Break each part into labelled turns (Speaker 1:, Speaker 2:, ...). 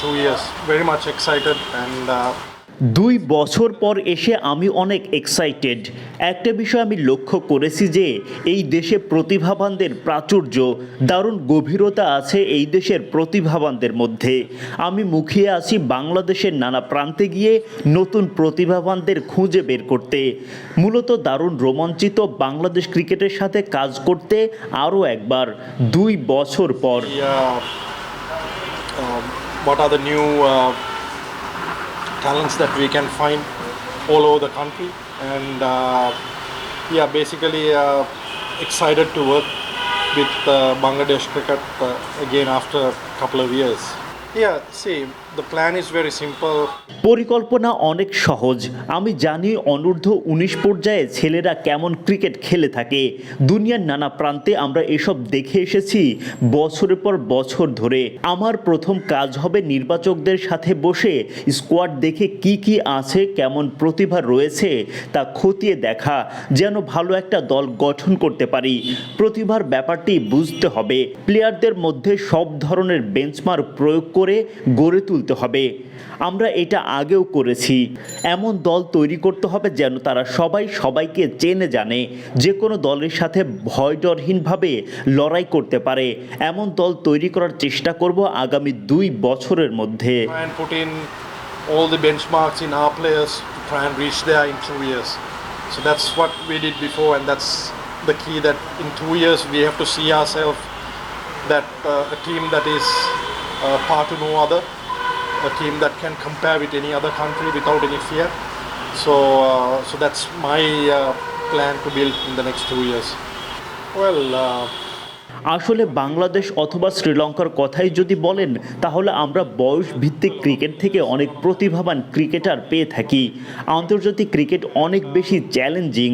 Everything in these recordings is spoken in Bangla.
Speaker 1: two years. Very much excited and uh,
Speaker 2: দুই বছর পর এসে আমি অনেক এক্সাইটেড একটা বিষয় আমি লক্ষ্য করেছি যে এই দেশে প্রতিভাবানদের প্রাচুর্য দারুণ গভীরতা আছে এই দেশের প্রতিভাবানদের মধ্যে। আমি মুখিয়ে আছি বাংলাদেশের নানা প্রান্তে গিয়ে নতুন প্রতিভাবানদের খুঁজে বের করতে। মূলত দারুণ রোমাঞ্চিত বাংলাদেশ ক্রিকেটের সাথে কাজ করতে আরও একবার। দুই বছর পর।
Speaker 1: Um, what are the new uh, talents that we can find all over the country. And uh, yeah basically uh, excited to work with uh, Bangladesh cricket uh, again after a couple of years. Yeah see
Speaker 2: পরিকল্পনা অনেক সহজ। আমি জানি অনূর্ধ্ব উনিশ পর্যায়ে ছেলেরা কেমন ক্রিকেট খেলে থাকে। দুনিয়ার নানা প্রান্তে আমরা এসব দেখে এসেছি বছরের পর বছর ধরে। আমার প্রথম কাজ হবে নির্বাচকদের সাথে বসে স্কোয়াড দেখে কি কি আছে, কেমন প্রতিভা রয়েছে তা খতিয়ে দেখা, যেন ভালো একটা দল গঠন করতে পারি। প্রতিভার ব্যাপারটি বুঝতে হবে। প্লেয়ারদের মধ্যে সব ধরনের বেঞ্চমার্ক প্রয়োগ করে গড়ে তুলতে তুলতে হবে। আমরা এটা আগেও করেছি। এমন দল তৈরি করতে হবে যেন তারা সবাই সবাইকে চেনে জানে। যে কোনো দলের সাথে ভয়ডরহীনভাবে লড়াই করতে পারে। এমন দল তৈরি করার চেষ্টা করব আগামী দুই বছরের মধ্যে।
Speaker 1: That uh, a team that is uh, part to no other. A team that can compare with any other country without any fear. So, uh, so that's my uh, plan to build in the next two years. Well, uh,
Speaker 2: আসলে বাংলাদেশ অথবা শ্রীলঙ্কার কথাই যদি বলেন তাহলে আমরা বয়স ভিত্তিক ক্রিকেট থেকে অনেক প্রতিভাবান ক্রিকেটার পেয়ে থাকি আন্তর্জাতিক ক্রিকেট অনেক বেশি চ্যালেঞ্জিং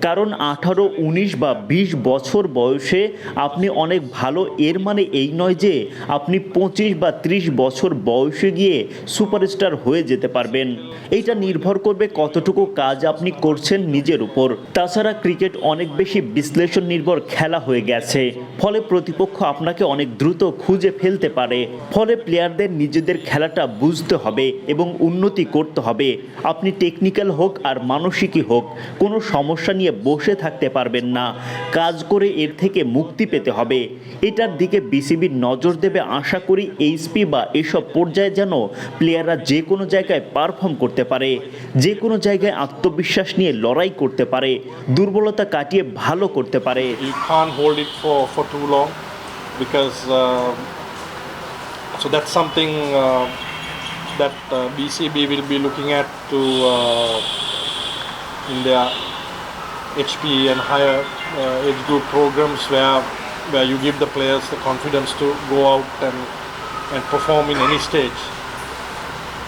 Speaker 2: কারণ আঠারো, উনিশ বা বিশ বছর বয়সে আপনি অনেক ভালো, এর মানে এই নয় যে আপনি পঁচিশ বা ত্রিশ বছর বয়সে গিয়ে সুপারস্টার হয়ে যেতে পারবেন। এইটা নির্ভর করবে কতটুকু কাজ আপনি করছেন নিজের উপর। তাছাড়া ক্রিকেট অনেক বেশি বিশ্লেষণ নির্ভর খেলা হয়ে গেছে। ফলে প্রতিপক্ষ আপনাকে অনেক দ্রুত খুঁজে ফেলতে পারে। ফলে প্লেয়ারদের নিজেদের খেলাটা বুঝতে হবে এবং উন্নতি করতে হবে। আপনি টেকনিক্যাল হোক আর মানসিকই হোক, কোনো সমস্যা নিয়ে বসে থাকতে পারবেন না। কাজ করে এর থেকে মুক্তি পেতে হবে। এটার দিকে বিসিবির নজর দেবে আশা করি এইচপি বা এসব পর্যায়ে যেন প্লেয়াররা যে কোনো জায়গায় পারফর্ম করতে পারে যে কোনো জায়গায় আত্মবিশ্বাস নিয়ে লড়াই করতে পারে দুর্বলতা কাটিয়ে ভালো করতে পারে।
Speaker 1: Uh, so that's something uh, that uh, BCB will be looking at to uh, in their HP and higher uh, age group programs where where you give the players the confidence to go out and and perform in any stage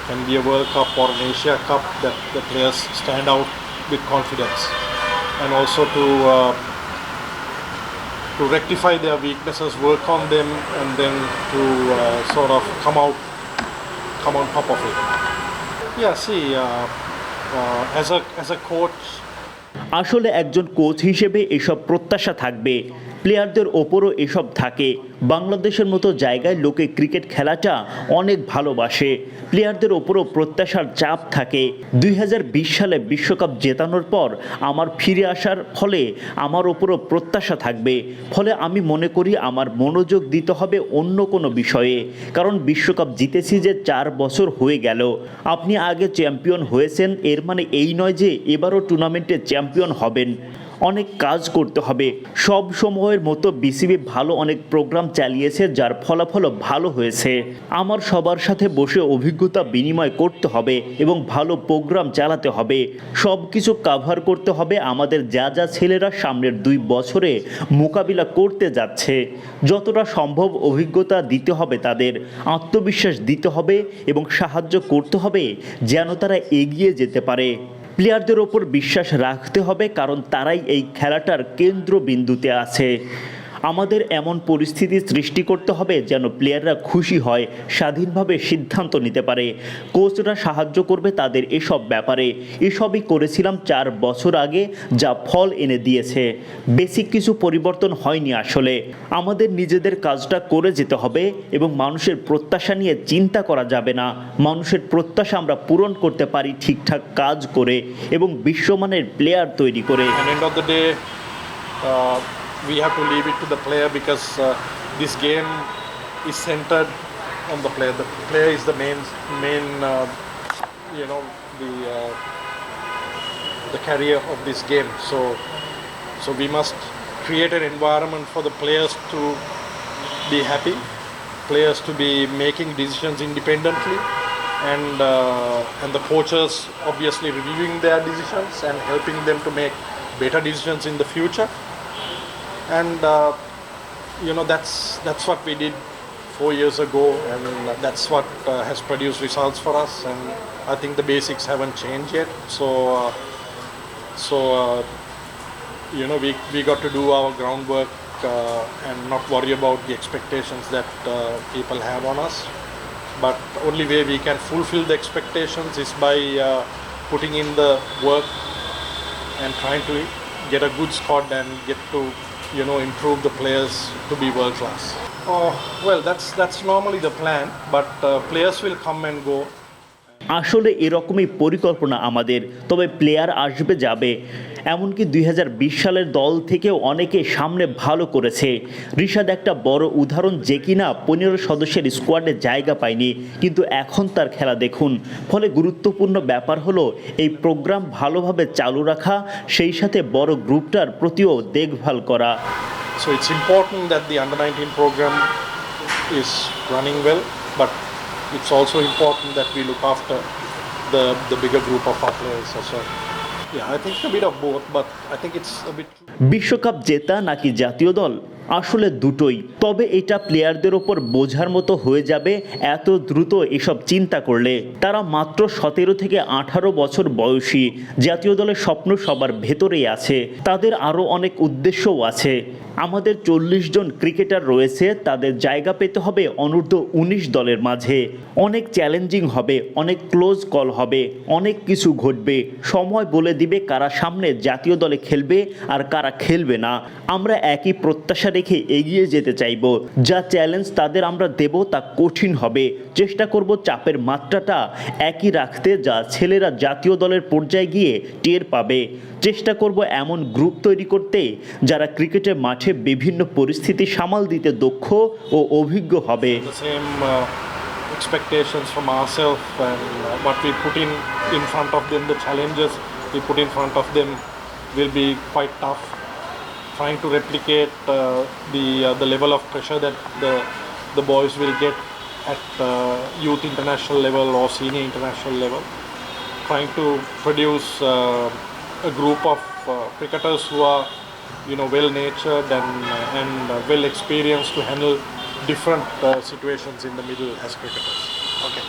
Speaker 1: can be a World Cup or an Asia Cup that the players stand out with confidence and also to uh, to rectify their weaknesses, work on them, and then to uh, sort of come out, come on top of it. Yeah, see, uh, uh, as a as a coach,
Speaker 2: আসলে একজন কোচ হিসেবে এসব প্রত্যাশা থাকবে। প্লেয়ারদের ওপরও এসব থাকে। বাংলাদেশের মতো জায়গায় লোকে ক্রিকেট খেলাটা অনেক ভালোবাসে। প্লেয়ারদের ওপরও প্রত্যাশার চাপ থাকে। দুই হাজার বিশ সালে বিশ্বকাপ জেতানোর পর আমার ফিরে আসার ফলে আমার ওপরও প্রত্যাশা থাকবে। ফলে আমি মনে করি আমার মনোযোগ দিতে হবে অন্য কোনো বিষয়ে। কারণ বিশ্বকাপ জিতেছি যে চার বছর হয়ে গেল। আপনি আগে চ্যাম্পিয়ন হয়েছেন, এর মানে এই নয় যে এবারও টুর্নামেন্টে চ্যাম্পিয়ন হবেন। অনেক কাজ করতে হবে। সব সময়ের মতো বিসিবি ভালো অনেক প্রোগ্রাম চালিয়েছে, যার ফলাফলও ভালো হয়েছে। আমার সবার সাথে বসে অভিজ্ঞতা বিনিময় করতে হবে এবং ভালো প্রোগ্রাম চালাতে হবে। সব কিছু কাভার করতে হবে আমাদের যা যা ছেলেরা সামনের দুই বছরে মোকাবিলা করতে যাচ্ছে। যতটা সম্ভব অভিজ্ঞতা দিতে হবে তাদের, আত্মবিশ্বাস দিতে হবে এবং সাহায্য করতে হবে যেন তারা এগিয়ে যেতে পারে। প্লেয়ারদের ওপর বিশ্বাস রাখতে হবে কারণ তারাই এই খেলাটার কেন্দ্রবিন্দুতে আছে। আমাদের এমন পরিস্থিতি সৃষ্টি করতে হবে যেন প্লেয়াররা খুশি হয়, স্বাধীনভাবে সিদ্ধান্ত নিতে পারে। কোচরা সাহায্য করবে তাদের এসব ব্যাপারে। এসবই করেছিলাম চার বছর আগে, যা ফল এনে দিয়েছে। বেসিক কিছু পরিবর্তন হয়নি আসলে। আমাদের নিজেদের কাজটা করে যেতে হবে এবং মানুষের প্রত্যাশা নিয়ে চিন্তা করা যাবে না। মানুষের প্রত্যাশা আমরা পূরণ করতে পারি ঠিকঠাক কাজ করে এবং বিশ্বমানের প্লেয়ার তৈরি করে।
Speaker 1: We have to leave it to the player because uh, this game is centered on the player. The player is the main, main, uh, you know, the uh, the carrier of this game. So, so we must create an environment for the players to be happy, players to be making decisions independently, and uh, and the coaches obviously reviewing their decisions and helping them to make better decisions in the future. And uh, you know that's that's what we did four years ago, and that's what uh, has produced results for us. And I think the basics haven't changed yet. So uh, so uh, you know we, we got to do our groundwork uh, and not worry about the expectations that uh, people have on us but only way we can fulfill the expectations is by putting in the work and trying to get a good squad and get to you know improve the players to be world class oh well that's that's normally the plan but uh, players will come and go
Speaker 2: আসলে এরকমই পরিকল্পনা আমাদের তবে প্লেয়ার আসবে যাবে। এমনকি দুই হাজার বিশ সালের দল থেকেও অনেকে সামনে ভালো করেছে। রিশাদ একটা বড় উদাহরণ যে কিনা পনেরো সদস্যের স্কোয়াডে জায়গা পায়নি কিন্তু এখন তার খেলা দেখুন। ফলে গুরুত্বপূর্ণ ব্যাপার হলো এই প্রোগ্রাম ভালোভাবে চালু রাখা সেই সাথে বড় গ্রুপটার প্রতিও দেখভাল করা।
Speaker 1: So it's important that the under 19 program is running well, it's also important that we look after the, the bigger group of our players as well.
Speaker 2: বিশ্বকাপ জেতা নাকি জাতীয় দল? আসলে দুটোই। তবে এটা প্লেয়ারদের ওপর বোঝার মতো হয়ে যাবে এত দ্রুত এসব চিন্তা করলে। তারা মাত্র সতেরো থেকে আঠারো বছর বয়সী। জাতীয় দলের স্বপ্ন সবার ভেতরেই আছে। তাদের আরও অনেক উদ্দেশ্যও আছে। আমাদের চল্লিশ জন ক্রিকেটার রয়েছে, তাদের জায়গা পেতে হবে অনূর্ধ্ব উনিশ দলের মাঝে। অনেক চ্যালেঞ্জিং হবে, অনেক ক্লোজ কল হবে, অনেক কিছু ঘটবে। সময় বলে দিবে কারা সামনে জাতীয় দলে খেলবে আর কারা খেলবে না। আমরা একই প্রত্যাশা রেখে এগিয়ে যেতে চাইব। যা চ্যালেঞ্জ তাদের আমরা দেব তা কঠিন হবে। চেষ্টা করব চাপের মাত্রাটা একই রাখতে যা ছেলেরা জাতীয় দলের পর্যায়ে গিয়ে টের পাবে। চেষ্টা করব এমন গ্রুপ তৈরি করতে যারা ক্রিকেটের মাঠে বিভিন্ন পরিস্থিতি সামাল দিতে দক্ষ ও অভিজ্ঞ হবে
Speaker 1: uh, expectations from ourselves and uh, what we put in in front of them the challenges we put in front of them will be quite tough trying to replicate uh, the uh, the level of pressure that the the boys will get at uh, youth international level or senior international level trying to produce uh, a group of uh, cricketers who are you know well natured and uh, and uh, well experienced to handle different uh, situations in the middle as cricketers. Okay